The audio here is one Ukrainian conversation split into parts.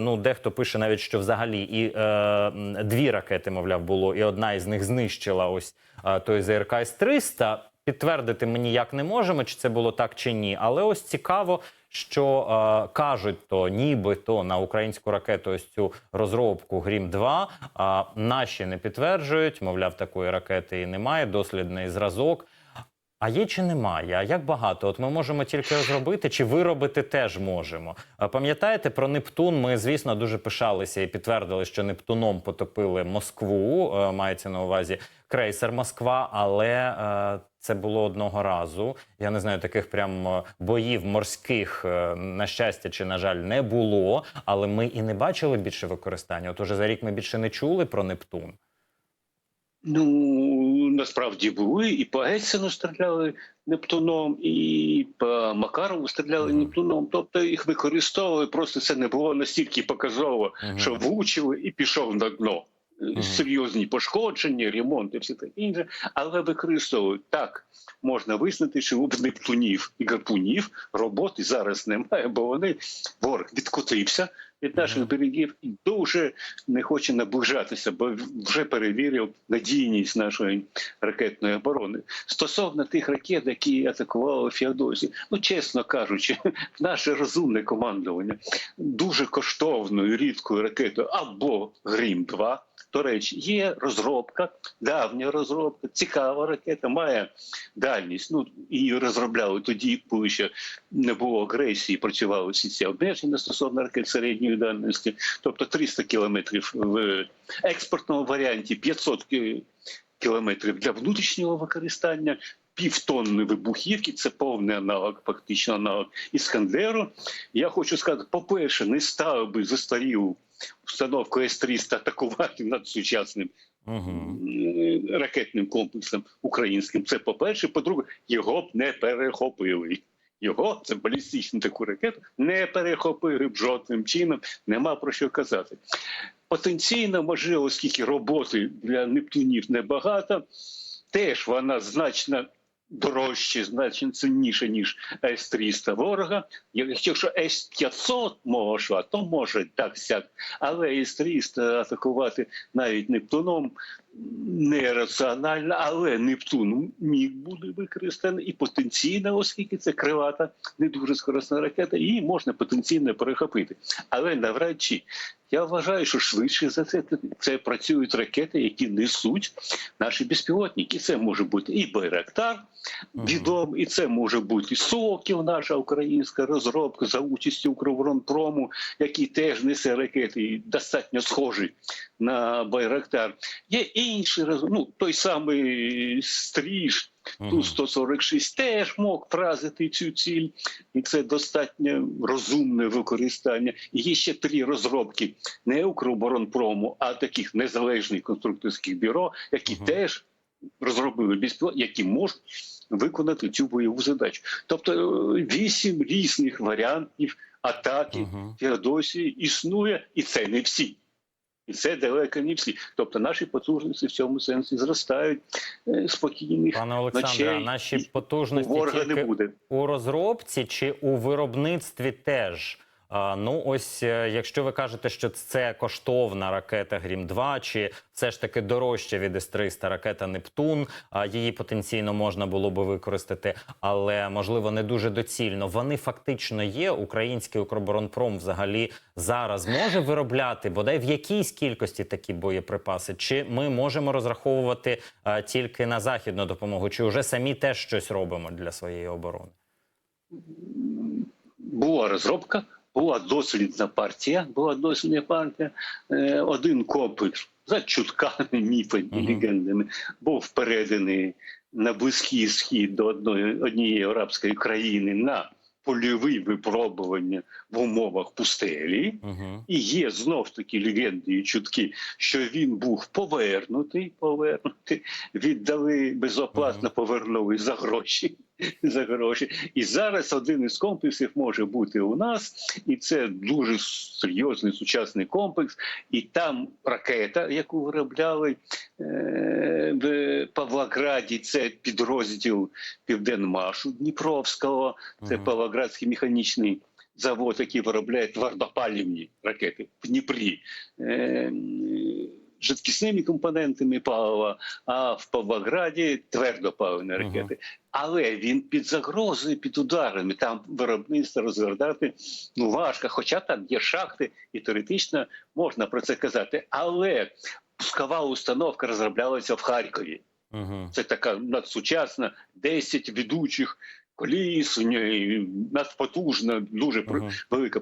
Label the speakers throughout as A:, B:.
A: Ну, дехто пише навіть, що взагалі і е, дві ракети, мовляв, було, і одна із них знищила ось е, той ЗРК С-300. Підтвердити ми ніяк не можемо, чи це було так чи ні. Але ось цікаво, що е, кажуть, то нібито на українську ракету ось цю розробку Грім 2 а наші не підтверджують. Мовляв, такої ракети і немає. Дослідний зразок. А є чи немає? А як багато? От ми можемо тільки розробити, чи виробити теж можемо. Пам'ятаєте про Нептун? Ми, звісно, дуже пишалися і підтвердили, що Нептуном потопили Москву. е, Мається на увазі крейсер Москва, але е, це було одного разу. Я не знаю, таких прям е, боїв морських, на щастя чи на жаль, не було. Але ми і не бачили більше використання. От уже за рік ми більше не чули про Нептун.
B: Ну насправді були і по Гетсену стріляли Нептуном, і по Макарову стріляли. Нептуном. Тобто їх використовували. Просто це не було настільки показово, що влучили і пішов на дно. Серйозні пошкодження, ремонт і все таке інше, але використовують так. Можна визнати, що у Нептунів і гарпунів роботи зараз немає, бо вони ворог відкотився від наших берегів і дуже не хоче наближатися, бо вже перевірив надійність нашої ракетної оборони. Стосовно тих ракет, які атакували Феодосію, ну чесно кажучи, наше розумне командування дуже коштовною рідкою ракетою або Грім 2 до речі, є розробка, давня розробка, цікава ракета, має дальність. Ну її розробляли тоді, коли ще не було агресії, працювали всі ці обмеження стосовно ракет середньої дальності, тобто 300 кілометрів в експортному варіанті, 500 кілометрів для внутрішнього використання. Півтонни вибухівки це повний аналог, фактично аналог Іскандеру. Я хочу сказати, по-перше, не став би застарілу установку С-300 атакувати над сучасним
A: Угу.
B: ракетним комплексом українським. Це по-перше. По-друге, його б не перехопили. Його це балістичну таку ракету не перехопили б жодним чином. Нема про що казати. Потенційно, можливо, оскільки роботи для Нептунів небагато, теж вона значно дорожче, значно цінніше, ніж С-300 ворога. Якщо С-500 може, то може так сяк. Але С-300 атакувати навіть Нептуном нераціонально, але Нептун міг бути використаний і потенційно, оскільки це кривата, не дуже скоросна ракета, її можна потенційно перехопити. Але навряд чи. Я вважаю, що швидше за це це працюють ракети, які несуть наші безпілотники. Це може бути і Байрактар,
A: Мгм.
B: відомий, і це може бути Сокіл, наша українська розробка за участю Укроборонпрому, який теж несе ракети, і достатньо схожий на Байрактар. Є інші ну, той самий Стріж. Ту 146 теж мог вразити цю ціль, і це достатньо розумне використання. І є ще три розробки не Укроборонпрому, а таких незалежних конструкторських бюро, які
A: Мгм.
B: теж розробили безпілотні, які можуть виконати цю бойову задачу. Тобто е, вісім різних варіантів атаки
A: Угу.
B: Феодосії існує, і це не всі. І це далеко не всі. Тобто наші потужності в цьому сенсі зростають е, спокійних.
A: Пане Олександре, а наші потужності тільки
B: не буде.
A: у розробці чи у виробництві теж. Ну, ось е, якщо ви кажете, що це коштовна ракета Грім 2 чи все ж таки дорожча від С-300 ракета Нептун, її потенційно можна було би використати, але можливо не дуже доцільно. Вони фактично є. Український Укроборонпром взагалі зараз може виробляти бодай в якійсь кількості такі боєприпаси, чи ми можемо розраховувати тільки на західну допомогу, чи вже самі теж щось робимо для своєї оборони?
B: була розробка, була дослідна партія, була дослідна партія, е, один комплекс за чутками, міфами,
A: Мгм.
B: легендами був переданий на близький схід до одної однієї арабської країни на польові випробування в умовах пустелі.
A: Угу.
B: І є знов таки легенди і чутки, що він був повернутий, повернутий, віддали безоплатно повернули за гроші. За гроші, і зараз один із комплексів може бути у нас, і це дуже серйозний сучасний комплекс. І там ракета, яку виробляли е, в Павлограді, це підрозділ Південмашу Дніпровського, це. Павлоградський механічний завод, який виробляє твердопалівні ракети в Дніпрі. Жидкісними компонентами палива, а в Павлограді твердопаливні ракети. Але він під загрозою, під ударами. Там виробництво розгортати ну важко, хоча там є шахти, і теоретично можна про це казати. Але пускова установка розроблялася в Харкові. Це така надсучасна, 10 ведучих коліс, у надпотужна, дуже
A: Угу.
B: велика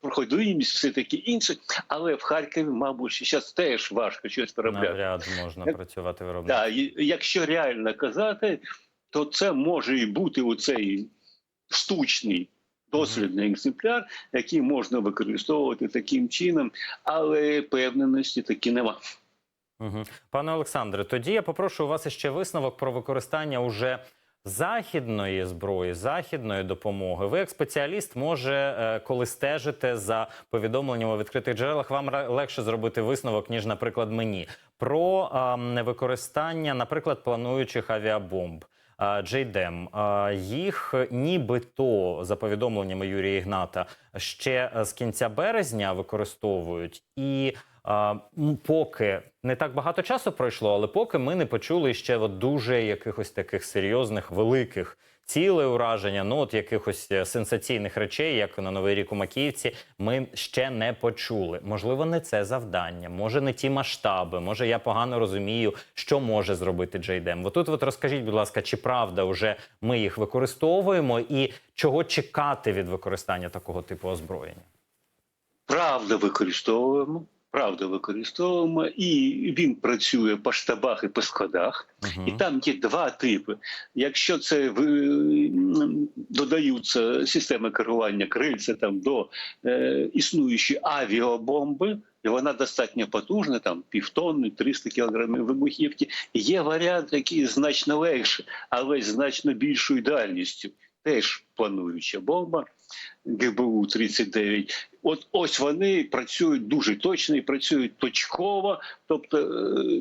B: проходимість, все таке інше. Але в Харкові, мабуть, зараз теж важко щось виробляти.
A: Навряд можна
B: Як-
A: працювати виробником.
B: Да, якщо реально казати, то це може і бути оцей штучний дослідний екземпляр, який можна використовувати таким чином, але певненості таки нема.
A: Угу. Пане Олександре, тоді я попрошу у вас ще висновок про використання уже західної зброї, західної допомоги. Ви, як спеціаліст, може, е, коли стежите за повідомленнями у відкритих джерелах, вам легше зробити висновок, ніж, наприклад, мені про ем, використання, наприклад, плануючих авіабомб. Джейдем, а, їх нібито за повідомленнями Юрія Ігната ще е, з кінця березня використовують, і поки не так багато часу пройшло, але поки ми не почули ще от дуже якихось таких серйозних великих цілей ураження, ну от якихось е, сенсаційних речей, як на Новий рік у Макіївці, ми ще не почули. Можливо, не це завдання, може не ті масштаби, може я погано розумію, що може зробити Джейдем. Отут от розкажіть, будь ласка, чи правда вже ми їх використовуємо, і чого чекати від використання такого типу озброєння?
B: Правда використовуємо. Правда використовуємо, і він працює по штабах і по складах.
A: Мгм.
B: І там є два типи. Якщо це ви, додаються системи керування крильця там до е, існуючої авіабомби, і вона достатньо потужна, там півтонни, 300 кілограмів вибухівки. Є варіант, який значно легше, але значно більшою дальністю. Теж плануюча бомба ГБУ 39 От ось вони працюють дуже точно і працюють точково, тобто е,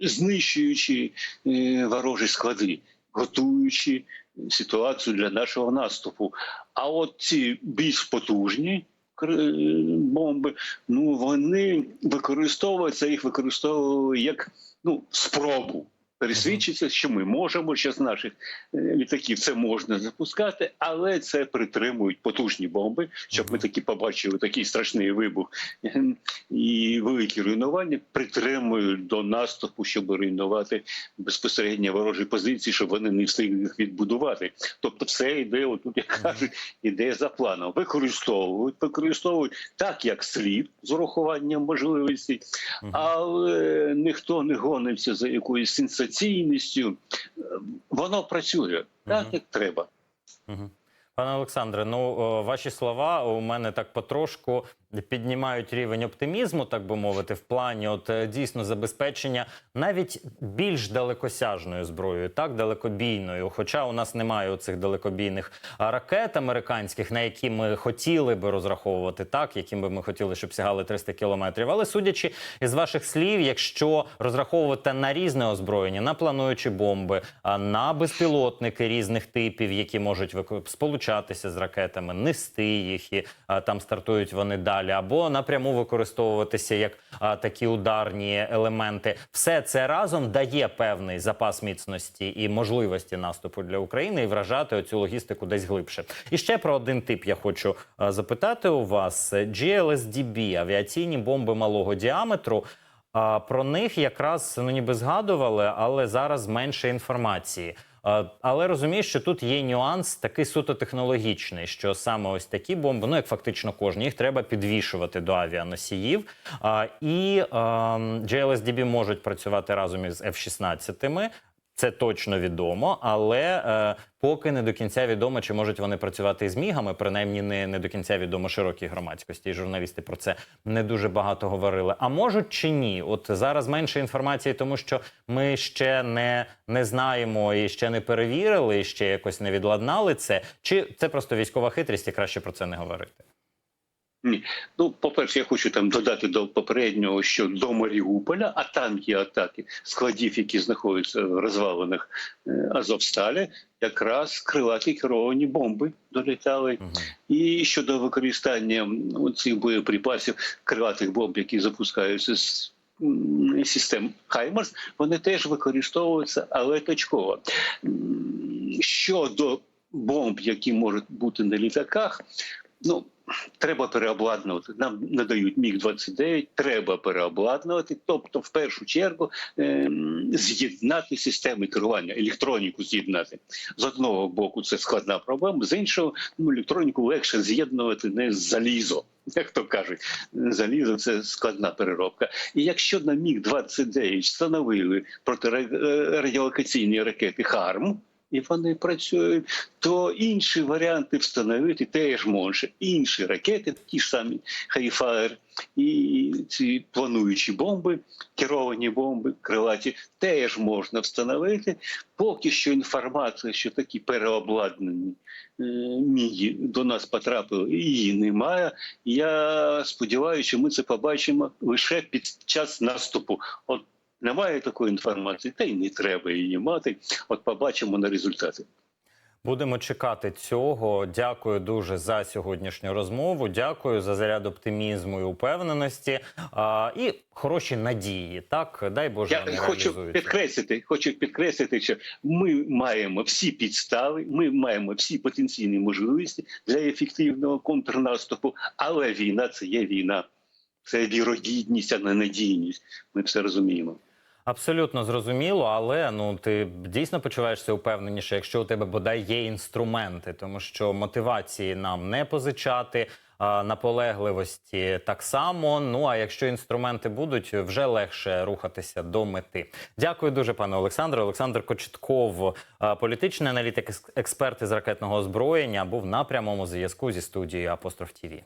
B: знищуючи е, ворожі склади, готуючи ситуацію для нашого наступу. А от ці більш потужні кр- бомби, ну вони використовуються, їх використовують як ну, спробу. Пересвідчиться, що ми можемо ще з наших е, літаків це можна запускати, але це притримують потужні бомби, щоб ми таки побачили такий страшний вибух е, і великі руйнування. Притримують до наступу, щоб руйнувати безпосередньо ворожі позиції, щоб вони не встигли їх відбудувати. Тобто, все йде, отут як кажуть, іде за планом. Використовують, використовують так, як слід з урахуванням можливостей, але ніхто не гониться за якоюсь сенсаційністю. Е, Воно працює так, як треба.
A: Пане Олександре, ну ваші слова у мене так потрошку піднімають рівень оптимізму, так би мовити, в плані от е, дійсно забезпечення навіть більш далекосяжною зброєю, так далекобійною. Хоча у нас немає оцих далекобійних ракет американських, на які ми хотіли би розраховувати, так яким би ми хотіли, щоб сягали 300 кілометрів. Але судячи із ваших слів, якщо розраховувати на різне озброєння, на плануючі бомби, на безпілотники різних типів, які можуть сполучатися з ракетами, нести їх і там стартують вони далі, або напряму використовуватися як а, такі ударні елементи, все це разом дає певний запас міцності і можливості наступу для України і вражати оцю логістику десь глибше. І ще про один тип я хочу а, запитати у вас: GLSDB, авіаційні бомби малого діаметру. А про них якраз ну ніби згадували, але зараз менше інформації. Але розумієш, що тут є нюанс такий суто технологічний, що саме ось такі бомби, ну як фактично кожні, їх треба підвішувати до авіаносіїв. І JLSDB GLSDB можуть працювати разом із F-16. Це точно відомо, але е, поки не до кінця відомо, чи можуть вони працювати із мігами, принаймні не, не до кінця відомо широкій громадськості. І журналісти про це не дуже багато говорили. А можуть чи ні? От зараз менше інформації, тому що ми ще не, не знаємо і ще не перевірили, і ще якось не відладнали це. Чи це просто військова хитрість і краще про це не говорити?
B: Ні. Ну, по-перше, я хочу там додати до попереднього, що до Маріуполя, а там є атаки складів, які знаходяться в розвалинах е, Азовсталі, якраз крилаті керовані бомби долітали.
A: Мгм.
B: І щодо використання цих боєприпасів, крилатих бомб, які запускаються з систем Хаймарс, вони теж використовуються, але точково. Щодо бомб, які можуть бути на літаках, ну. Треба переобладнувати. Нам надають міг 29 Треба переобладнувати. Тобто, в першу чергу, ем, з'єднати системи керування, електроніку з'єднати з одного боку. Це складна проблема. З іншого, ну електроніку легше з'єднувати не з залізо. Як то кажуть, залізо це складна переробка. І якщо на міг 29 встановили протирадіолокаційні ракети ХАРМ. І вони працюють, то інші варіанти встановити теж може. Інші ракети, ті ж самі Хайфаєр і ці плануючі бомби, керовані бомби, крилаті, теж можна встановити. Поки що інформація, що такі переобладнані е, міги до нас потрапили, її немає. Я сподіваюся, що ми це побачимо лише під час наступу. От немає такої інформації, та й не треба її мати. От побачимо на результати.
A: Будемо чекати цього. Дякую дуже за сьогоднішню розмову. Дякую за заряд оптимізму і упевненості а, і хороші надії. Так, дай Боже,
B: Я хочу підкреслити, хочу підкреслити, що ми маємо всі підстави, ми маємо всі потенційні можливості для ефективного контрнаступу, але війна це є війна. Це вірогідність, а не надійність. Ми все розуміємо.
A: Абсолютно зрозуміло, але ну ти дійсно почуваєшся упевненіше, якщо у тебе бодай є інструменти, тому що мотивації нам не позичати. Наполегливості так само. Ну а якщо інструменти будуть, вже легше рухатися до мети. Дякую дуже, пане Олександре. Олександр Кочетков, політичний аналітик, експерт із ракетного озброєння, був на прямому зв'язку зі студією Апостроф ТІВІ.